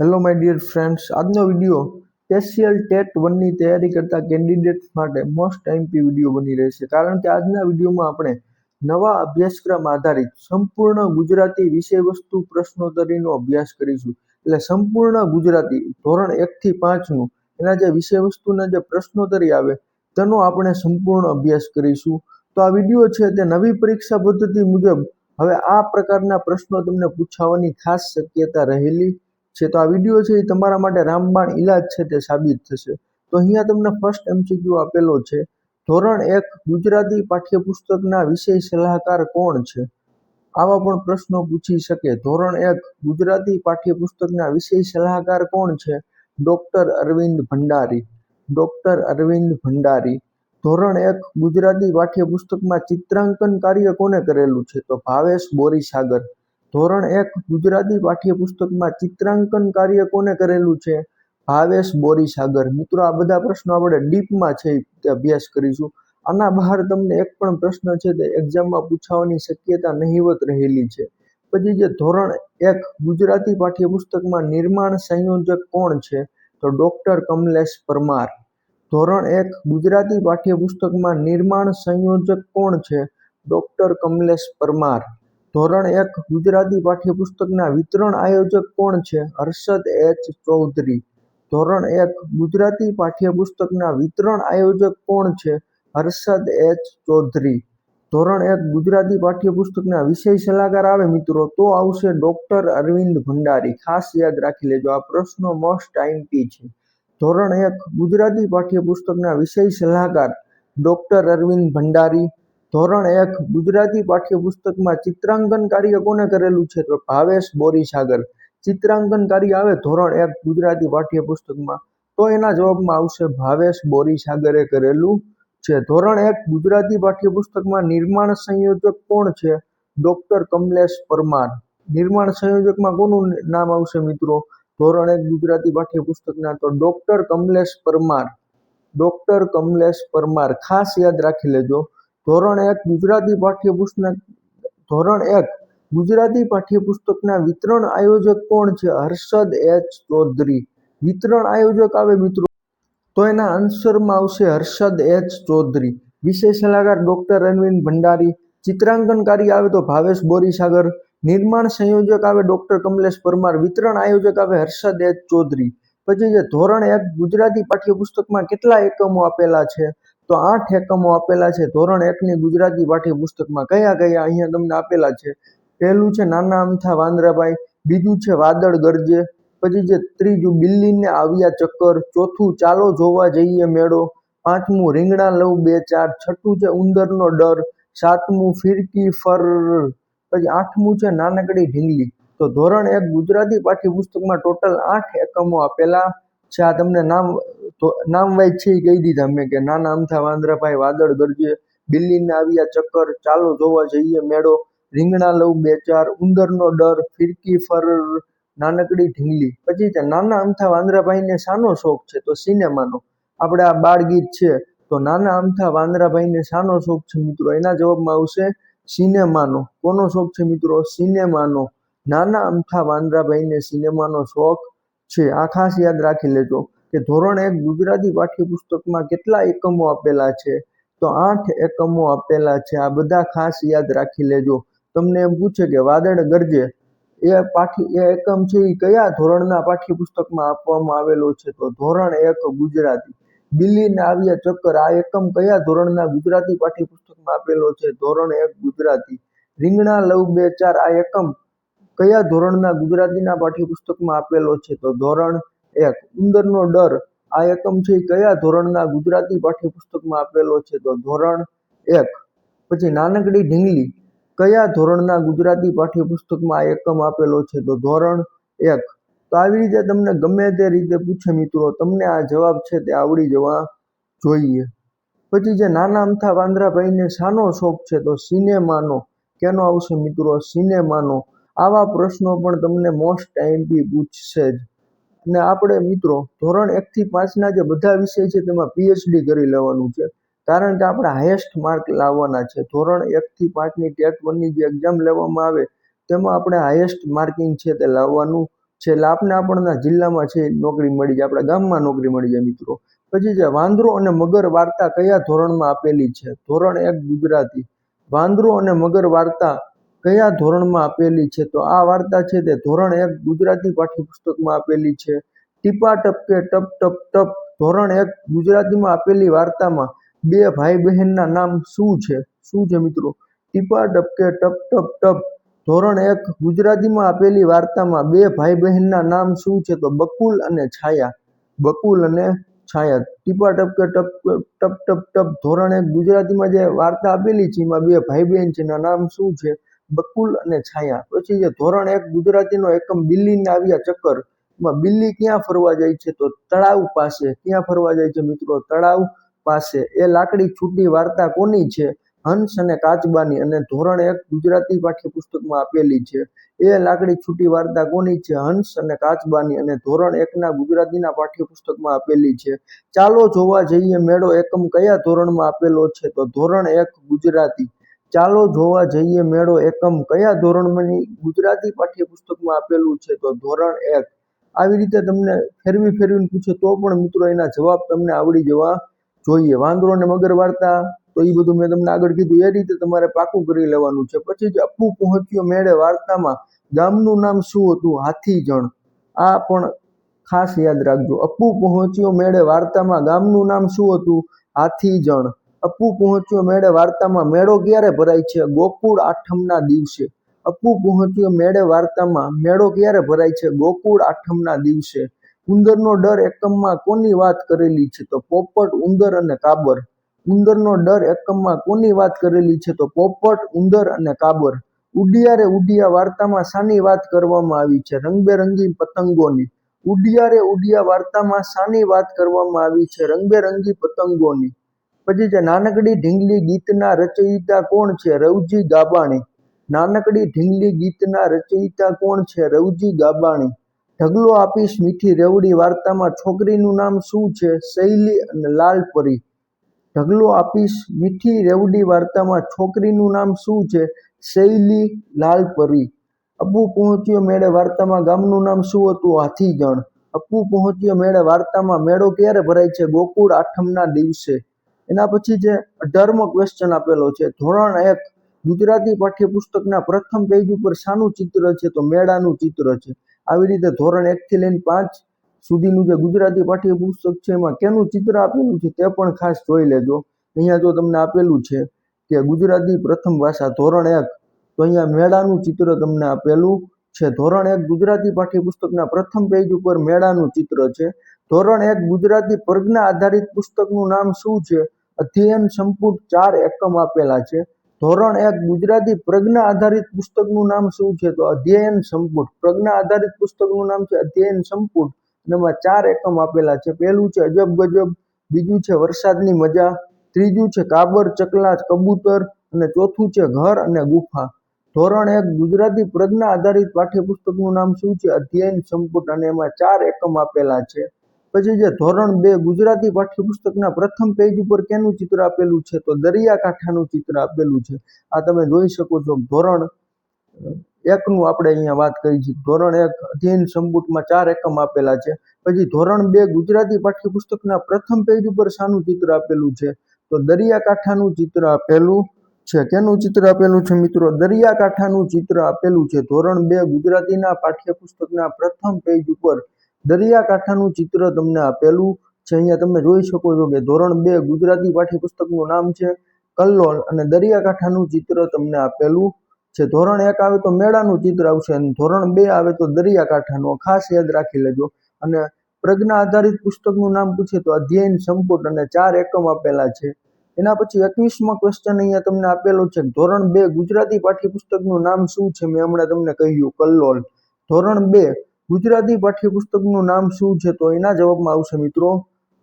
Hello my dear friends આજનો video special TET વનની તૈયારી કરતા કેન્ડિડેટ માટે મોસ્ટ એમપી વીડિયો બની રહેશે કારણ કે આજના વિડીયોમાં આપણે નવા અભ્યાસક્રમ આધારિત સંપૂર્ણ ગુજરાતી વિષય વસ્તુ પ્રશ્નોત્તરીનો અભ્યાસ કરીશું. એટલે સંપૂર્ણ ગુજરાતી ધોરણ એકથી પાંચનું એના જે વિષય વસ્તુના જે પ્રશ્નોત્તરી આવે તેનો આપણે સંપૂર્ણ અભ્યાસ કરીશું. તો આ વીડિયો છે તે નવી પરીક્ષા પદ્ધતિ મુજબ હવે આ પ્રકારના પ્રશ્નો તમને પૂછાવાની ખાસ શક્યતા રહેલી. છે તો આ વીડિયો છે એ તમારા માટે રામબાણ ઈલાજ છે તે સાબિત થશે. તો અહીંયા તમને ફર્સ્ટ એમસીક્યુ આપેલો છે. ધોરણ એક, ગુજરાતી પાઠ્યપુસ્તકના વિષય સલાહકાર કોણ છે? આવા પણ પ્રશ્નો પૂછી શકે. ધોરણ એક, ગુજરાતી પાઠ્યપુસ્તકના વિષય સલાહકાર કોણ છે? ડોક્ટર અરવિંદ ભંડારી. ડોક્ટર અરવિંદ ભંડારી. ધોરણ એક, ગુજરાતી પાઠ્યપુસ્તકમાં ચિત્રાંકન કાર્ય કોને કરેલું છે? તો ભાવેશ બોરીસાગર. ધોરણ એક ગુજરાતી પાઠ્યપુસ્તકમાં ચિત્રાંકન કાર્ય કોને કરેલું છે? ભાવેશ બોરીસાગર. મિત્રો, આ બધા પ્રશ્નો આપણે ડીપમાં છે તે અભ્યાસ કરીશું. આના બહાર તમને એક પણ પ્રશ્ન છે તે એક્ઝામમાં પૂછાવાની શક્યતા નહીવત રહેલી છે. પછી જે ધોરણ એક ગુજરાતી પાઠ્યપુસ્તકમાં નિર્માણ સંયોજક કોણ છે? તો ડોક્ટર કમલેશ પરમાર. ધોરણ એક ગુજરાતી પાઠ્યપુસ્તકમાં નિર્માણ સંયોજક કોણ છે? ડોક્ટર કમલેશ પરમાર. ધોરણ એક ગુજરાતી પાઠ્યપુસ્તકના વિતરણ આયોજક કોણ છે? હર્ષદ એચ ચૌધરી. ધોરણ એક ગુજરાતી પાઠ્યપુસ્તકના વિતરણ આયોજક કોણ છે? હર્ષદ એચ ચૌધરી. ધોરણ એક ગુજરાતી પાઠ્યપુસ્તકના વિષય સલાહકાર આવે મિત્રો, તો આવશે ડોક્ટર અરવિંદ ભંડારી. ખાસ યાદ રાખી લેજો, આ પ્રશ્નો મોસ્ટ આઈમ્પી છે. ધોરણ એક ગુજરાતી પાઠ્યપુસ્તકના વિષય સલાહકાર ડોક્ટર અરવિંદ ભંડારી. ધોરણ એક ગુજરાતી પાઠ્યપુસ્તકમાં ચિત્રાંકન કાર્ય કોને કરેલું છે તો ભાવેશ બોરીસાગર. ચિત્રાંકન કાર્ય આવે ધોરણ એક ગુજરાતી પાઠ્યપુસ્તકમાં, તો એના જવાબમાં આવશે ભાવેશ બોરીસાગરે કરેલું છે. ધોરણ એક ગુજરાતી પાઠ્યપુસ્તકમાં નિર્માણ સંયોજક કોણ છે? ડોક્ટર કમલેશ પરમાર. નિર્માણ સંયોજકમાં કોનું નામ આવશે મિત્રો? ધોરણ એક ગુજરાતી પાઠ્યપુસ્તકના તો ડોક્ટર કમલેશ પરમાર. ડોક્ટર કમલેશ પરમાર, ખાસ યાદ રાખી લેજો. ધોરણ એક ગુજરાતી પાઠ્યપુસ્તક, ધોરણ એક ગુજરાતી પાઠ્યપુસ્તકના વિતરણ આયોજક કોણ છે? હર્ષદ એચ ચૌધરી. વિતરણ આયોજક આવે મિત્રો. તો એના આન્સરમાં આવશે હર્ષદ એચ ચૌધરી. વિષય સલાહકાર ડોક્ટર અરવિંદ ભંડારી. ચિત્રાંકનકારી આવે તો ભાવેશ બોરીસાગર. નિર્માણ સંયોજક આવે ડોક્ટર કમલેશ પરમાર. વિતરણ આયોજક આવે હર્ષદ એચ ચૌધરી. પછી જે ધોરણ એક ગુજરાતી પાઠ્યપુસ્તકમાં કેટલા એકમો આપેલા છે? તો આઠ એકમો આપેલા છે. ધોરણ એકની ગુજરાતી પાઠ્યપુસ્તકમાં કયા કયા અહીંયા તમને આપેલા છે? પહેલું છે નાના અમથા વાંદરાભાઈ બીજું છે વાદળ ગરજે, પછી જે ત્રીજું બિલ્લીને આવ્યા ચક્કર, ચોથું ચાલો જોવા જઈએ મેળો, પાંચમું રીંગણા લઉં બે ચાર, છઠ્ઠું છે ઉંદરનો ડર, સાતમું ફિરકી ફર, પછી આઠમું છે નાનકડી ઢીંગલી. તો ધોરણ એક ગુજરાતી પાઠ્યપુસ્તકમાં ટોટલ આઠ એકમો આપેલા છે, આ તમને નામ નામ વાઇઝ છે એ કહી દીધા મેં કે નાના અમથા વાંદરાભાઈ વાદળ ગરજે બિલ્લીને આવ્યા ચક્કર ચાલો જોવા જઈએ મેળો, રીંગણા લઉં બે ચાર, ઉંદરનો ડર, ફિરકી ફર નાનકડી ઢીંગલી. પછી છે નાના અમથા વાંદરાભાઈને શાનો શોખ છે, તો સિનેમાનો. આપણે આ બાળ ગીત છે, તો નાના અમથા વાંદરાભાઈને શાનો શોખ છે મિત્રો. એના જવાબમાં આવશે સિનેમાનો. કોનો શોખ છે મિત્રો? સિનેમાનો. નાના અમથા વાંદરાભાઈને સિનેમાનો શોખ છે. આ ખાસ યાદ રાખી લેજો કે ધોરણ એક ગુજરાતી પાઠ્યપુસ્તકમાં કેટલા એકમો આપેલા છે? તો આઠ એકમો આપેલા છે. આ બધા ખાસ યાદ રાખી લેજો. તમને એમ પૂછે કે વાદળ ગરજે, એ પાઠ્ય, એ એકમ છે એ કયા ધોરણના પાઠ્યપુસ્તકમાં આપવામાં આવેલો છે? તો ધોરણ એક ગુજરાતી. બિલ્લીને આવ્યા ચક્કર આ એકમ કયા ધોરણના ગુજરાતી પાઠ્યપુસ્તકમાં આપેલો છે? ધોરણ એક ગુજરાતી. રીંગણા લવ બે ચાર આ એકમ કયા ધોરણના ગુજરાતીના પાઠ્યપુસ્તકમાં આપેલો છે? તો ધોરણ એક, ઉંદરનો ડર. આ એકમ છે કયા ધોરણના ગુજરાતી પાઠ્યપુસ્તકમાં આપેલો છે? તો ધોરણ એક, પછી નાનકડી ઢીંગલી. કયા ધોરણના ગુજરાતી પાઠ્યપુસ્તકમાં આ એકમ આપેલો છે? તો ધોરણ એક. તો આવી રીતે તમને ગમે તે રીતે પૂછે મિત્રો, તમને આ જવાબ છે તે આવડી જવા જોઈએ. પછી જે નાના અમથા વાંદરાભાઈને શાનો શોખ છે તો સિનેમાનો. કેનો આવશે મિત્રો? સિનેમાનો. આવા પ્રશ્નો પણ તમને મોસ્ટ ટાઈમ બી પૂછશે જ. અને આપણે મિત્રો, ધોરણ એકથી પાંચના જે બધા વિષય છે તેમાં પીએચડી કરી લેવાનું છે. કારણ કે આપણે હાઈએસ્ટ માર્ક લાવવાના છે. ધોરણ એકથી પાંચની ટેટ વનની જે એક્ઝામ લેવામાં આવે, તેમાં આપણે હાઈએસ્ટ માર્કિંગ છે તે લાવવાનું છે. એટલે આપણે આપણના જિલ્લામાં છે નોકરી મળી જાય. આપણા ગામમાં નોકરી મળી જાય મિત્રો. પછી છે વાંદરો અને મગર વાર્તા કયા ધોરણમાં આપેલી છે? ધોરણ એક ગુજરાતી. વાંદરો અને મગર વાર્તા કયા ધોરણમાં આપેલી છે? તો આ વાર્તા છે તે ધોરણ એક ગુજરાતી પાઠ્યપુસ્તકમાં આપેલી છે. ટીપા ટપકે ટપ ટપ ટપ. ધોરણ એક ગુજરાતીમાં આપેલી વાર્તામાં બે ભાઈ બહેનના નામ શું છે? શું છે મિત્રો? ટીપા ટપકે ટપ ટપ ટપ. ધોરણ એક ગુજરાતીમાં આપેલી વાર્તામાં બે ભાઈ બહેનના નામ શું છે? તો બકુલ અને છાયા. બકુલ અને છાયા. ટીપા ટપકે ટપ ટપ ટપ ટપ. ધોરણ એક ગુજરાતીમાં જે વાર્તા આપેલી છે, એમાં બે ભાઈ બહેન છે, એના નામ શું છે? બકુલ અને છાયા. પછી જે ધોરણ એક ગુજરાતીનો એકમ બિલ્લીને આવ્યા ચક્કર, એમાં બિલ્લી ક્યાં ફરવા જાય છે? તો તળાવ પાસે. ક્યાં ફરવા જાય છે મિત્રો? તળાવ પાસે. એ લાકડી છૂટી વાર્તા કોની છે? હંસ અને કાચબાની અને ધોરણ એક ગુજરાતી પાઠ્યપુસ્તકમાં આપેલી છે. એ લાકડી છૂટી વાર્તા કોની છે? હંસ અને કાચબાની અને ધોરણ એકના ગુજરાતીના પાઠ્યપુસ્તકમાં આપેલી છે. ચાલો જોવા જઈએ મેળો એકમ કયા ધોરણમાં આપેલો છે? તો ધોરણ એક ગુજરાતી. ચાલો જોવા જઈએ મેળો એકમ. કયા ધોરણમાં ગુજરાતી પાઠ્યપુસ્તકમાં આપેલું છે? તો ધોરણ એક. આવી રીતે તમને ફેરવી ફેરવીને પૂછે તો પણ મિત્રો એના જવાબ તમને આવડી જવા જોઈએ. વાંદરો અને મગર વાર્તા, તો એ બધું મેં તમને આગળ કીધું. એ રીતે તમારે પાકું કરી લેવાનું છે. પછી જ અપુ પહોંચ્યો મેળે વાર્તામાં. ગામનું નામ શું હતું? હાથીજણ. આ પણ ખાસ યાદ રાખજો. અપુ પહોંચ્યો મેળે વાર્તામાં ગામનું નામ શું હતું? હાથીજણ. અપ્પુ પહોંચ્યો મેળે વાર્તામાં, મેળો ક્યારે ભરાય છે? ગોકુળ આઠમના દિવસે. અપુ પહોંચ્યો મેળે વાર્તામાં, મેળો ક્યારે ભરાય છે? ગોકુળ આઠમના દિવસે. ઉંદરનો ડર એકમમાં કોની વાત કરેલી છે તો પોપટ, ઉંદર અને કાબર. ઉંદરનો ડર એકમમાં કોની વાત કરેલી છે તો પોપટ, ઉંદર અને કાબર. ઉડિયારે ઉડિયા વાર્તામાં શાની વાત કરવામાં આવી છે? રંગબેરંગી પતંગોની. ઉડિયારે ઉડિયા વાર્તામાં શાની વાત કરવામાં આવી છે? રંગબેરંગી પતંગોની. પછી છે, નાનકડી ઢીંગલી ગીતના રચયિતા કોણ છે? રવજી ગાબાણી. નાનકડી ઢીંગલી ગીતના રચયિતા કોણ છે? રવજી ગાબાણી. ઢગલો આપીશ મીઠી રેવડી વાર્તામાં છોકરીનું નામ શું છે? શૈલી અને લાલપરી. ઢગલો આપીશ મીઠી રેવડી વાર્તામાં છોકરીનું નામ શું છે? શૈલી લાલપરી. અપુ પહોંચ્યો મેળે વાર્તામાં ગામનું નામ શું હતું? હાથીજણ અપુ પહોંચ્યો મેળે વાર્તામાં મેળો ક્યારે ભરાય છે? ગોકુળ આઠમના દિવસે. એના પછી જે અઢારમો ક્વેશ્ચન આપેલો છે, ધોરણ એક, ગુજરાતી પાઠ્યપુસ્તકના પ્રથમ પેજ ઉપર શાનું ચિત્ર છે તો મેળાનું ચિત્ર છે. આવી રીતે ધોરણ એકથી લઈને પાંચ સુધીનું જે ગુજરાતી પાઠ્યપુસ્તક છે, એમાં કેનું ચિત્ર આપેલું છે તે પણ ખાસ જોઈ લેજો. અહીંયા જો તમને આપેલું છે કે ગુજરાતી પ્રથમ ભાષા ધોરણ એક, તો અહીંયા મેળાનું ચિત્ર તમને આપેલું છે. ધોરણ એક ગુજરાતી પાઠ્યપુસ્તકના પ્રથમ પેજ ઉપર મેળાનું ચિત્ર છે. ધોરણ એક ગુજરાતી પ્રજ્ઞા આધારિત પુસ્તકનું નામ શું છે? અધ્યયન સંપુટ ચાર એકમ આપેલા છે. ધોરણ એક, ગુજરાતી પ્રજ્ઞા આધારિત પુસ્તકનું નામ શું છે? તો અધ્યયન સંપુટ. પ્રજ્ઞા આધારિત પુસ્તકનું નામ છે અધ્યયન સંપુટ. અને એમાં ચાર એકમ આપેલા છે. પહેલું છે અજબ ગજબ, બીજું છે વરસાદની મજા, ત્રીજું છે કાબર ચકલા કબૂતર, અને ચોથું છે ઘર અને ગુફા. ધોરણ એક, ગુજરાતી પ્રજ્ઞા આધારિત પાઠ્યપુસ્તકનું નામ શું છે? અધ્યયન સંપુટ. અને એમાં ચાર એકમ આપેલા છે. પછી જે ધોરણ બે ગુજરાતી પાઠ્યપુસ્તકના પ્રથમ પેજ ઉપર કેનું ચિત્ર આપેલું છે? તો દરિયાકાંઠાનું ચિત્ર આપેલું છે. આ તમે જોઈ શકો છો ધોરણ એકનું આપણે અહીંયા વાત કરી છે. ધોરણ એક અધ્યયન સંપુટમાં ચાર એકમ આપેલા છે. પછી ધોરણ બે ગુજરાતી પાઠ્યપુસ્તકના પ્રથમ પેજ ઉપર શાનું ચિત્ર આપેલું છે? તો દરિયાકાંઠાનું ચિત્ર આપેલું છે. કેનું ચિત્ર આપેલું છે મિત્રો? દરિયાકાંઠાનું ચિત્ર આપેલું છે. ધોરણ બે ગુજરાતીના પાઠ્યપુસ્તકના પ્રથમ પેજ ઉપર દરિયાકાંઠાનું ચિત્ર તમને આપેલું છે. અહીંયા તમે જોઈ શકો છો કે ધોરણ બે ગુજરાતી પાઠ્યપુસ્તકનું નામ છે. કલ્લોલ અને દરિયાકાંઠાનું ચિત્ર તમને આપેલું છે. ધોરણ એક આવે તો મેળાનું ચિત્ર આવશે અને ધોરણ બે આવે તો દરિયાકાંઠાનું. ખાસ યાદ રાખી લેજો. અને પ્રજ્ઞા આધારિત પુસ્તકનું નામ પૂછે તો અધ્યયન સંપુટ અને ચાર એકમ આપેલા છે. એના પછી એકવીસમો ક્વેશ્ચન અહીંયા તમને આપેલો છે. ધોરણ બે ગુજરાતી પાઠ્યપુસ્તકનું નામ શું છે? મેં હમણાં તમને કહ્યું, કલ્લોલ. ધોરણ બે ગુજરાતી પાઠ્યપુસ્તકનું નામ શું છે તો એના જવાબમાં આવશે મિત્રો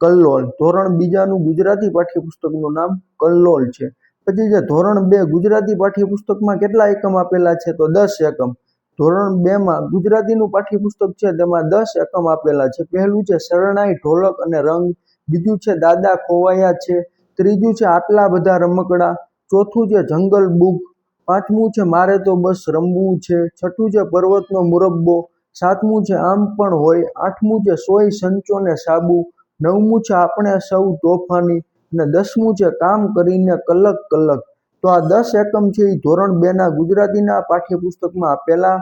કલ્લોલ. ધોરણ બીજાનું ગુજરાતી પાઠ્યપુસ્તકનું નામ કલ્લોલ છે. પછી જે ધોરણ બે ગુજરાતી પાઠ્યપુસ્તકમાં કેટલા એકમ આપેલા છે તો દસ એકમ. ધોરણ બે માં ગુજરાતીનું પાઠ્યપુસ્તક છે તેમાં દસ એકમ આપેલા છે. પહેલું છે શરણાઈ, ઢોલક અને રંગ. બીજું છે દાદા ખોવાયા છે. ત્રીજું છે આટલા બધા રમકડા. ચોથું છે જંગલ બુક. પાંચમું છે મારે તો બસ રમવું છે. છઠ્ઠું છે પર્વતનો મુરબ્બો. સાતમું છે આમ પણ હોય, આઠમું છે સોય સંચો ને સાબુ, નવમું છે આપણે સૌ તોફાની અને દસમું છે કામ કરીને કલક કલક. તો આ દસ એકમ છે એ ધોરણ બે ના ગુજરાતીના પાઠ્યપુસ્તકમાં આપેલા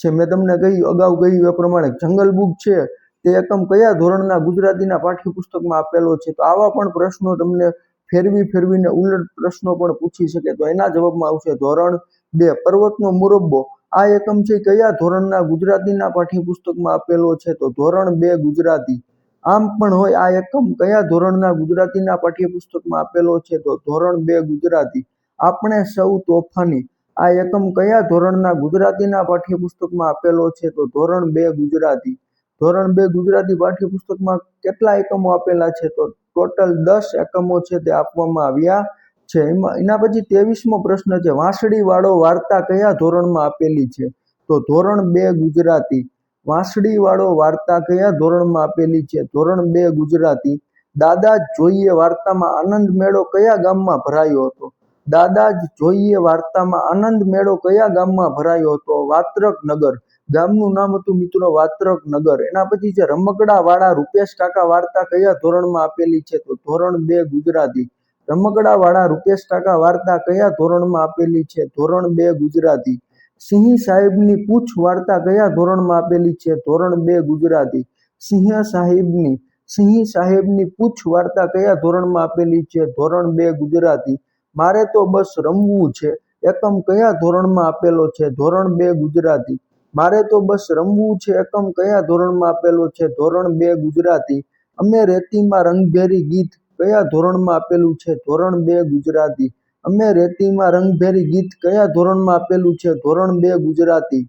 છે. મેં તમને કહ્યું, અગાઉ કહ્યું એ પ્રમાણે જંગલ બુક છે. તે એકમ કયા ધોરણના ગુજરાતીના પાઠ્યપુસ્તકમાં આપેલો છે? તો આવા પણ પ્રશ્નો તમને ફેરવી ફેરવીને ઉલટ પ્રશ્નો પણ પૂછી શકે. તો એના જવાબમાં આવશે ધોરણ બે, પર્વતનો મુરબ્બો. આ એકમ છે કયા ધોરણના ગુજરાતીના પાઠ્યપુસ્તકમાં આપેલો છે? તો ધોરણ બે ગુજરાતી. આમ પણ હોય આ એકમ કયા ધોરણના ગુજરાતીના પાઠ્યપુસ્તકમાં આપેલો છે? તો ધોરણ બે ગુજરાતી. આપણે સૌ તોફાની. આ એકમ કયા ધોરણના ગુજરાતીના પાઠ્યપુસ્તકમાં આપેલો છે? તો ધોરણ બે ગુજરાતી. ધોરણ બે ગુજરાતી પાઠ્યપુસ્તકમાં કેટલા એકમો આપેલા છે? તો ટોટલ દસ એકમો છે તે આપવામાં આવ્યા. છે. એમાં, એના પછી ત્રેવીસમો પ્રશ્ન છે વાંસળી વાળો વાર્તા કયા ધોરણમાં આપેલી છે? તો ધોરણ બે ગુજરાતી. વાંસળી વાળો વાર્તા કયા ધોરણમાં આપેલી છે? ધોરણ બે ગુજરાતી. દાદા જ જોઈએ વાર્તામાં આનંદ મેળો કયા ગામમાં ભરાયો હતો? દાદા જ જોઈએ વાર્તામાં આનંદ મેળો કયા ગામમાં ભરાયો હતો? વાત્રક નગર ગામનું નામ હતું મિત્રો વાત્રક નગર એના પછી છે રમકડા વાળા રૂપેશ કાકા વાર્તા કયા ધોરણમાં આપેલી છે? તો ધોરણ બે ગુજરાતી. રમકડા વાળા રૂપેશ કાકા વાર્તા કયા ધોરણમાં આપેલી છે? ધોરણ બે ગુજરાતી. સિંહ સાહેબની પૂછ વાર્તા કયા ધોરણમાં આપેલી છે? ધોરણ બે ગુજરાતી. સિંહ સાહેબની સિંહ સાહેબની પૂછ વાર્તા કયા ધોરણમાં આપેલી છે? ધોરણ બે ગુજરાતી. મારે તો બસ રમવું છે. એકમ કયા ધોરણમાં આપેલો છે? ધોરણ બે ગુજરાતી. મારે તો બસ રમવું છે. એકમ કયા ધોરણમાં આપેલો છે? ધોરણ બે ગુજરાતી. અમે રેતીમાં રંગભેરી ગીત કયા ધોરણમાં આપેલું છે? ધોરણ બે, ગુજરાતી. અમે રેતીમાં રંગભેરી ગીત કયા ધોરણમાં આપેલું છે? ધોરણ બે, ગુજરાતી.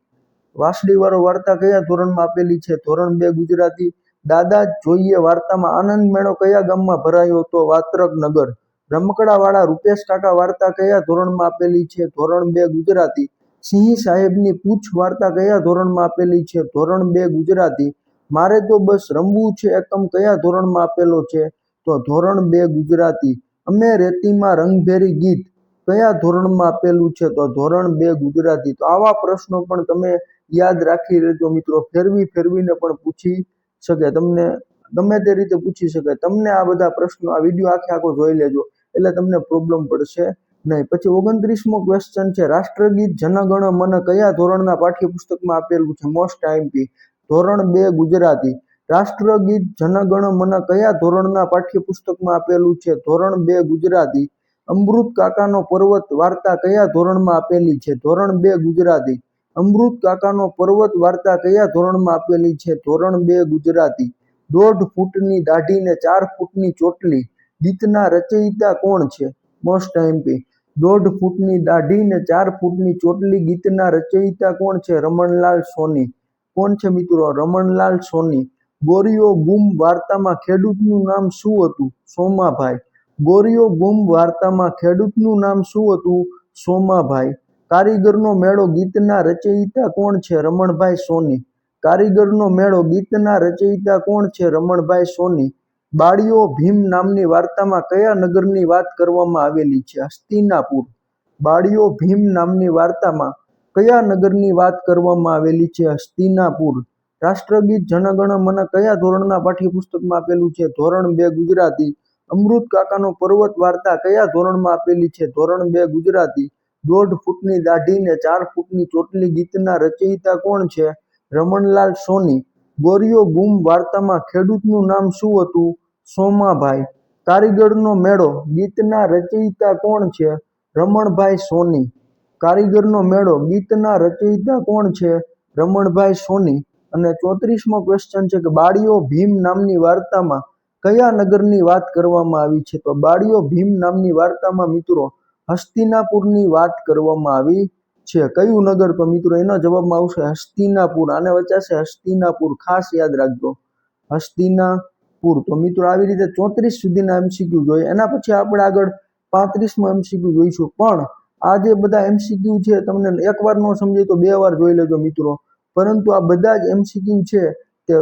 વાંસળી વાળો વાર્તા કયા ધોરણમાં આપેલી છે? ધોરણ બે, ગુજરાતી. દાદા જોઈએ વાર્તામાં આનંદ મેળો કયા ગામમાં ભરાયો હતો? વાત્રક નગર રમકડા વાળા રૂપેશ કાકા વાર્તા કયા ધોરણમાં આપેલી છે? ધોરણ બે, ગુજરાતી. સિંહ સાહેબની પૂછ વાર્તા કયા ધોરણમાં આપેલી છે? ધોરણ બે, ગુજરાતી. મારે તો બસ રમવું છે એકમ કયા ધોરણમાં આપેલો છે? તો ધોરણ બે ગુજરાતી. અમે રેતીમાં રંગભેરી ગીત કયા ધોરણમાં આપેલું છે તો ધોરણ બે ગુજરાતી. તો આવા પ્રશ્નો પણ તમે યાદ રાખી લેજો મિત્રો. ફેરવી ફેરવીને પણ પૂછી શકે તમને, ગમે તે રીતે પૂછી શકે. તમને આ બધા પ્રશ્નો, આ વીડિયો આખે આખો જોઈ લેજો. એટલે તમને પ્રોબ્લેમ પડશે નહીં. પછી ઓગણત્રીસમો ક્વેશ્ચન છે, રાષ્ટ્રગીત જનગણ મન કયા ધોરણના પાઠ્યપુસ્તકમાં આપેલું છે? મોસ્ટ આઈમપી ધોરણ બે ગુજરાતી. રાષ્ટ્રગીત જનગણ મન કયા ધોરણના પાઠ્યપુસ્તકમાં આપેલું છે? ધોરણ બે ગુજરાતી. અમૃત કાકાનો પર્વત વાર્તા કયા ધોરણમાં આપેલી છે? ધોરણ બે ગુજરાતી. અમૃત કાકાનો પર્વત વાર્તા કયા ધોરણમાં આપેલી છે? ધોરણ બે ગુજરાતી. દોઢ ફૂટની દાઢી ને ચાર ફૂટની ચોટલી. ગીતના રચયિતા કોણ છે? મોસ્ટ એમપી દોઢ ફૂટની દાઢી ને ચાર ફૂટની ચોટલી. ગીતના રચયિતા કોણ છે? રમણલાલ સોની. કોણ છે મિત્રો? રમણલાલ સોની. ગોરીઓ ગુમ વાર્તામાં ખેડૂતનું નામ શું હતું? સોમાભાઈ. ગોરીઓ ગુમ વાર્તામાં ખેડૂતનું નામ શું હતું? સોમાભાઈ. કારીગરનો મેળો ગીતના રચયિતા કોણ છે? રમણભાઈ સોની. કારીગરનો મેળો ગીતના રચયિતા કોણ છે? રમણભાઈ સોની. બાળીઓ ભીમ નામની વાર્તામાં કયા નગરની વાત કરવામાં આવેલી છે? હસ્તિનાપુર. બાળીઓ ભીમ નામની વાર્તામાં કયા નગરની વાત કરવામાં આવેલી છે? હસ્તિનાપુર. રાષ્ટ્રગીત જનગણ મન કયા ધોરણના પાઠ્યપુસ્તકમાં આપેલું છે? ધોરણ બે ગુજરાતી. અમૃત કાકાનો પર્વત વાર્તા કયા ધોરણમાં આપેલી છે? ધોરણ બે ગુજરાતી. દોઢ ફૂટની દાઢીને ચાર ફૂટની ચોટલી ગીતના રચયિતા કોણ છે? રમણલાલ સોની. ગોરીઓ ગુમ વાર્તામાં ખેડૂતનું નામ શું હતું? સોમાભાઈ. કારીગરનો મેળો. ગીતના રચયિતા કોણ છે? રમણભાઈ સોની. કારીગરનો મેળો. ગીતના રચયિતા કોણ છે? રમણભાઈ સોની. અને ચોત્રીસમો ક્વેશ્ચન છે કે બાળીઓ ભીમ નામની વાર્તામાં કયા નગરની વાત કરવામાં આવી છે? તો બાળીઓ ભીમ નામની વાર્તામાં મિત્રો હસ્તિનાપુરની વાત કરવામાં આવી છે. કયું નગર? તો મિત્રો એનો જવાબમાં આવશે હસ્તિનાપુર. આને વચાશે હસ્તિનાપુર. ખાસ યાદ રાખજો. હસ્તિનાપુર. તો મિત્રો આવી રીતે ચોત્રીસ સુધીના એમસીક્યુ જોઈએ. એના પછી આપણે આગળ પાંત્રીસમાં એમસીક્યુ જોઈશું. પણ આ જે બધા એમસીક્યુ છે. તમને એકવાર ન સમજાય તો બે વાર જોઈ લેજો મિત્રો. પરંતુ આ બધા જ એમસીક્યુ છે તે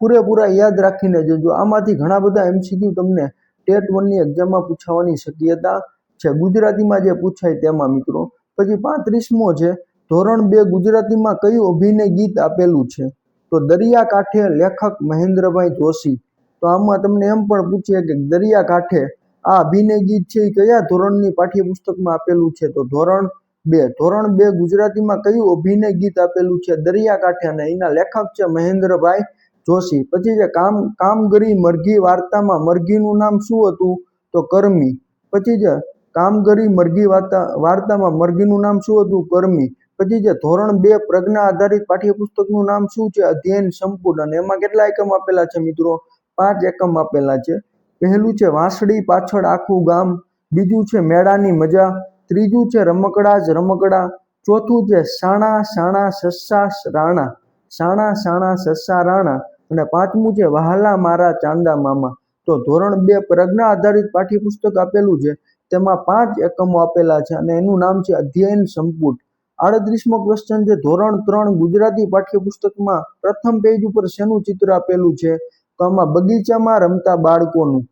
પૂરેપૂરા યાદ રાખીને જજો. આમાંથી ઘણા બધા એમસીક્યુ તમને ટેટ વનની એક્ઝામમાં પૂછાવાની શક્યતા છે. ગુજરાતીમાં જે પૂછાય તેમાં મિત્રો, પછી પાંત્રીસમો છે, ધોરણ બે ગુજરાતીમાં કયું અભિનય ગીત આપેલું છે? તો દરિયાકાંઠે લેખક મહેન્દ્રભાઈ જોશી. તો આમાં તમને એમ પણ પૂછીએ કે દરિયાકાંઠે આ અભિનય ગીત છે એ કયા ધોરણની પાઠ્યપુસ્તકમાં આપેલું છે? તો ધોરણ બે, ધોરણ બે ગુજરાતીમાં કયું અભિનય ગીત આપેલું છે? દરિયાકાંઠે અને એના લેખક છે મહેન્દ્રભાઈ જોશી. પછી છે કામ, કામગરી મરઘી વાર્તામાં મરઘીનું નામ શું હતું? તો કર્મી. પછી છે કામગરી મરઘી વાર્તા, વાર્તામાં મરઘીનું નામ શું હતું? કર્મી. પછી છે ધોરણ બે પ્રજ્ઞા આધારિત પાઠ્યપુસ્તકનું નામ શું છે? અધ્યયન સંપૂર્ણ. અને એમાં કેટલા એકમ આપેલા છે મિત્રો? પાંચ એકમ આપેલા છે. પહેલું છે વાંસળી પાછળ આખું ગામ. બીજું છે મેળાની મજા. ત્રીજું છે રમકડા જ રમકડા, ચોથું છે સાણા સાણા, સસ્સા, રાણા, સાણા સાણા, સસ્સા, રાણા અને પાંચમું છે વહાલા મારા ચાંદા મામા. તો ધોરણ બે પ્રજ્ઞા આધારિત પાઠ્યપુસ્તક આપેલું છે. તેમાં પાંચ એકમો આપેલા છે અને એનું નામ છે અધ્યયન સંપુટ. આડત્રીસમો ક્વેશ્ચન છે ધોરણ ત્રણ ગુજરાતી પાઠ્યપુસ્તકમાં પ્રથમ પેજ ઉપર શેનું ચિત્ર આપેલું છે? તો આમાં બગીચામાં રમતા બાળકોનું.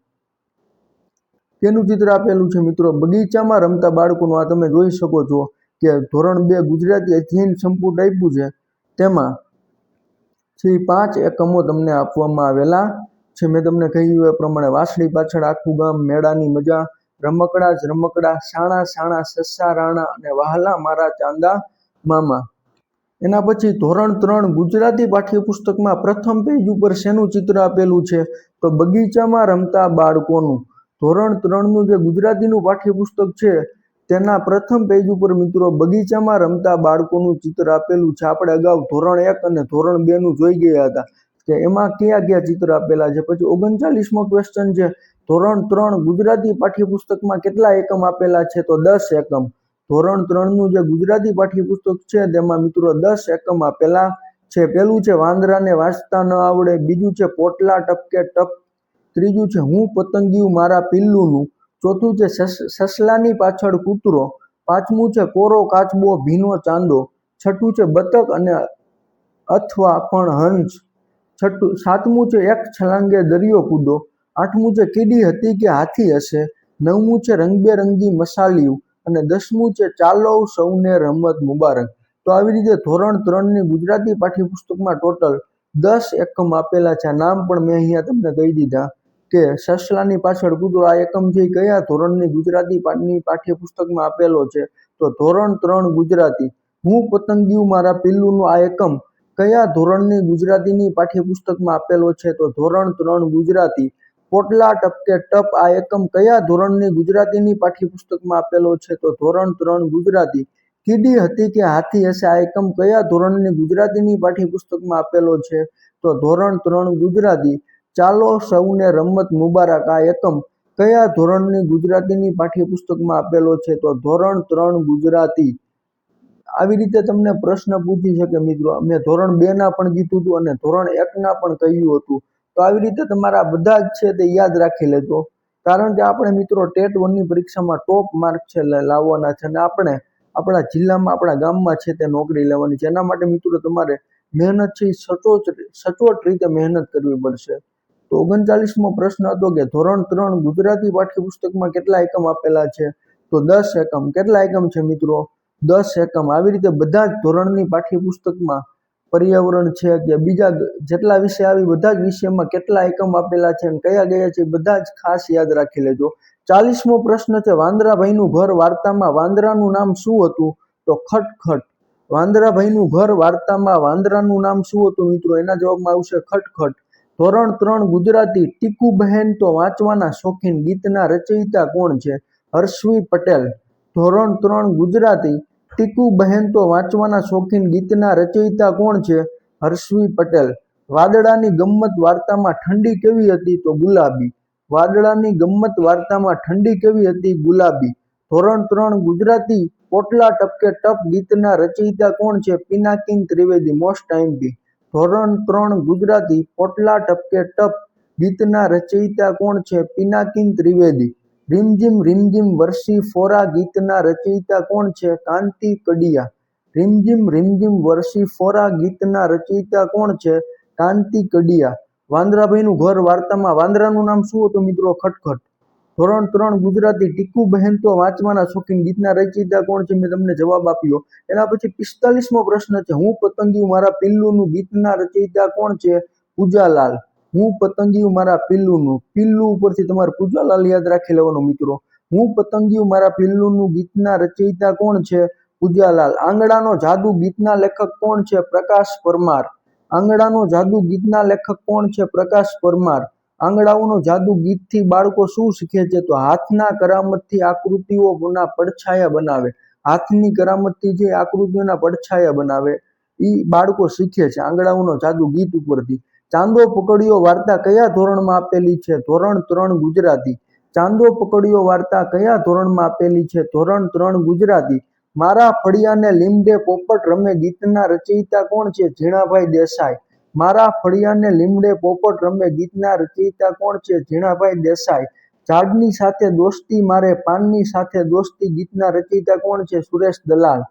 કેનું ચિત્ર આપેલું છે મિત્રો. બગીચામાં રમતા બાળકોનું આ તમે જોઈ શકો છો કે ધોરણ બે ગુજરાતી અધ્યયન સંપુટ આપ્યું છે. તેમાં છે પાંચ એકમો તમને આપવામાં આવેલા છે. મેં તમને કહ્યું એ પ્રમાણે વાસળી પાછળ આખું ગામ, મેળાની મજા, રમકડા જ રમકડા, સાણા સાણા, સસ્સા, રાણા અને વહાલા મારા ચાંદા મામા. એના પછી ધોરણ ત્રણ ગુજરાતી પાઠ્યપુસ્તકમાં પ્રથમ પેજ ઉપર શેનું ચિત્ર આપેલું છે? તો બગીચામાં રમતા બાળકોનું ધોરણ ત્રણનું જે ગુજરાતીનું પાઠ્યપુસ્તક છે, તેના પ્રથમ પેજ ઉપર મિત્રો બગીચામાં રમતા બાળકોનું ચિત્ર આપેલું છે. આપણે અગાઉ ધોરણ એક અને ધોરણ બે નું જોઈ ગયા હતા કે એમાં કયા કયા ચિત્ર આપેલા છે. પછી ઓગણચાલીસમો ક્વેશ્ચન છે, ધોરણ ત્રણ ગુજરાતી પાઠ્યપુસ્તકમાં કેટલા એકમ આપેલા છે? તો દસ એકમ. ધોરણ ત્રણનું જે ગુજરાતી પાઠ્યપુસ્તક છે, તેમાં મિત્રો દસ એકમ આપેલા છે. પેલું છે વાંદરાને વાંચતા ન આવડે, બીજું છે પોટલા ટપકે ટપ ત્રીજું છે, હું પતંગિયું મારા પિલ્લુનું, ચોથું છે, સસ- સસલાની પાછળ કૂતરો, પાંચમું છે, કોરો કાચબો, ભીનો ચાંદો, છઠ્ઠું છે, બતક અને અથવા પણ હંસ, છઠ્ઠું, સાતમું છે, એક છલાંગે દરિયો કૂદો, આઠમું છે, કીડી હતી કે હાથી હશે, નવમું છે, રંગબેરંગી મસાલિયું અને દસમું છે ચાલો સૌને રમત મુબારક. તો આવી રીતે ધોરણ ત્રણની ગુજરાતી પાઠ્યપુસ્તકમાં ટોટલ દસ એકમ આપેલા છે. નામ પણ મેં અહીંયા તમને કહી દીધા. કે સસલાની પાછળ કૂતરો આ એકમ જે કયા ધોરણની ગુજરાતી પાઠ્યપુસ્તકમાં આપેલો છે, તો ધોરણ ત્રણ ગુજરાતી. હું પતંગિયું મારા પિલ્લુનું આ એકમ કયા ધોરણની ગુજરાતીની પાઠ્યપુસ્તકમાં આપેલો છે, તો ધોરણ ત્રણ ગુજરાતી. પોટલા ટપકે ટપ આ એકમ કયા ધોરણની ગુજરાતીની પાઠ્યપુસ્તકમાં આપેલો છે, તો ધોરણ ત્રણ ગુજરાતી. કીડી હતી કે હાથી હશે આ એકમ કયા ધોરણની ગુજરાતીની પાઠ્યપુસ્તકમાં આપેલો છે, તો ધોરણ ત્રણ ગુજરાતી. ચાલો સૌને રમત મુબારક. આ એકમ કયા ધોરણની ગુજરાતીની પાઠ્યપુસ્તકમાં આપેલો છે? તો ધોરણ ત્રણ ગુજરાતી. આવી રીતે તમને પ્રશ્ન પૂછી શકે મિત્રો. મેં ધોરણ બે ના પણ કીધું હતું અને ધોરણ એક ના પણ કહ્યું હતું. તો આવી રીતે તમારા બધા જ છે તે યાદ રાખી લેજો. કારણ કે આપણે મિત્રો ટેટ વનની પરીક્ષામાં ટોપ માર્ક છે લાવવાના છે અને આપણે આપણા જિલ્લામાં, આપણા ગામમાં છે તે નોકરી લેવાની છે. એના માટે મિત્રો તમારે મહેનત છે સચોટ સચોટ રીતે મહેનત કરવી પડશે. તો ઓગણચાલીસમો પ્રશ્ન હતો કે ધોરણ ત્રણ ગુજરાતી પાઠ્યપુસ્તકમાં કેટલા એકમ આપેલા છે? તો દસ એકમ. કેટલા એકમ છે મિત્રો? દસ એકમ. આવી રીતે બધા જ ધોરણની પાઠ્યપુસ્તકમાં પર્યાવરણ છે કે બીજા જેટલા વિષય આવી બધા જ વિષયમાં કેટલા એકમ આપેલા છે અને કયા કયા છે બધા જ ખાસ યાદ રાખી લેજો. ચાલીસમો પ્રશ્ન છે, વાંદરાભાઈનું ઘર વાર્તામાં વાંદરાનું નામ શું હતું? તો ખટખટ. વાંદરાભાઈનું ઘર વાર્તામાં વાંદરાનું નામ શું હતું મિત્રો? એના જવાબમાં આવશે ખટખટ. ધોરણ ત્રણ ગુજરાતી ટીકુબહેન તો વાંચવાના શોખીન ગીતના રચયિતા કોણ છે? હર્ષવી પટેલ. ધોરણ ત્રણ ગુજરાતી ટીકુબહેન તો વાંચવાના શોખીન ગીતના રચયિતા કોણ છે? હર્ષવી પટેલ. વાદળાની ગમ્મત વાર્તામાં ઠંડી કેવી હતી તો ગુલાબી. વાદળાની ગમ્મત વાર્તામાં ઠંડી કેવી હતી ગુલાબી. ધોરણ ત્રણ ગુજરાતી પોટલા ટપકે ટપ ગીતના રચયિતા કોણ છે? પિનાકિન ત્રિવેદી, મોસ્ટ ટાઈમપી ધોરણ ત્રણ ગુજરાતી પોટલા ટપકે ટપ. ગીતના રચયિતા કોણ છે? પિનાકિન ત્રિવેદી. રીમઝીમ રીમઝીમ વર્ષી ફોરા ગીતના રચયિતા કોણ છે? કાંતિ કડિયા. રીમઝીમ રીમઝીમ વર્ષી ફોરા ગીતના રચયિતા કોણ છે? કાંતિ કડિયા. વાંદરાભાઈનું ઘર વાર્તામાં. વાંદરાનું નામ શું હતું મિત્રો? ખટખટ. ધોરણ ત્રણ ગુજરાતી ટીકુ બહેન તો વાંચવાના શોખીન ગીતના રચયિતા કોણ છે મેં તમને જવાબ આપ્યો. એના પછી પિસ્તાલીસમો પ્રશ્ન છે, હું પતંગિયું મારા પિલ્લુનું ગીતના રચયિતા કોણ છે? પૂજાલાલ. હું પતંગિયું મારા પિલ્લુનું, પિલ્લુ ઉપરથી તમારે પૂજાલાલ યાદ રાખી લેવાનો મિત્રો. હું પતંગિયું મારા પિલ્લુનું ગીતના રચયિતા કોણ છે? પૂજાલાલ. આંગળાનો જાદુ ગીતના લેખક કોણ છે? પ્રકાશ પરમાર. આંગળાનો જાદુ ગીતના લેખક કોણ છે? પ્રકાશ પરમાર. આંગળાઓનો જાદુ ગીતથી બાળકો શું શીખે છે? તો હાથના કરામતથી આકૃતિઓના પડછાયા બનાવે. હાથની કરામતથી જે આકૃતિઓના પડછાયા બનાવે એ બાળકો શીખે છે આંગળાઓનો જાદુ ગીત ઉપરથી. ચાંદો પકડ્યો વાર્તા કયા ધોરણમાં આપેલી છે? ધોરણ ત્રણ ગુજરાતી. ચાંદો પકડ્યો વાર્તા કયા ધોરણમાં આપેલી છે? ધોરણ ત્રણ ગુજરાતી. મારા ફળિયાને લીમડે પોપટ રમે ગીતના રચયિતા કોણ છે? ઝીણાભાઈ દેસાઈ. મારા ફળિયાને લીમડે પોપટ રમે, ગીતના રચયિતા કોણ છે? ઝીણાભાઈ દેસાઈ. ઝાડની સાથે દોસ્તી, મારે પાનની સાથે દોસ્તી, ગીતના રચયિતા કોણ છે? સુરેશ દલાલ.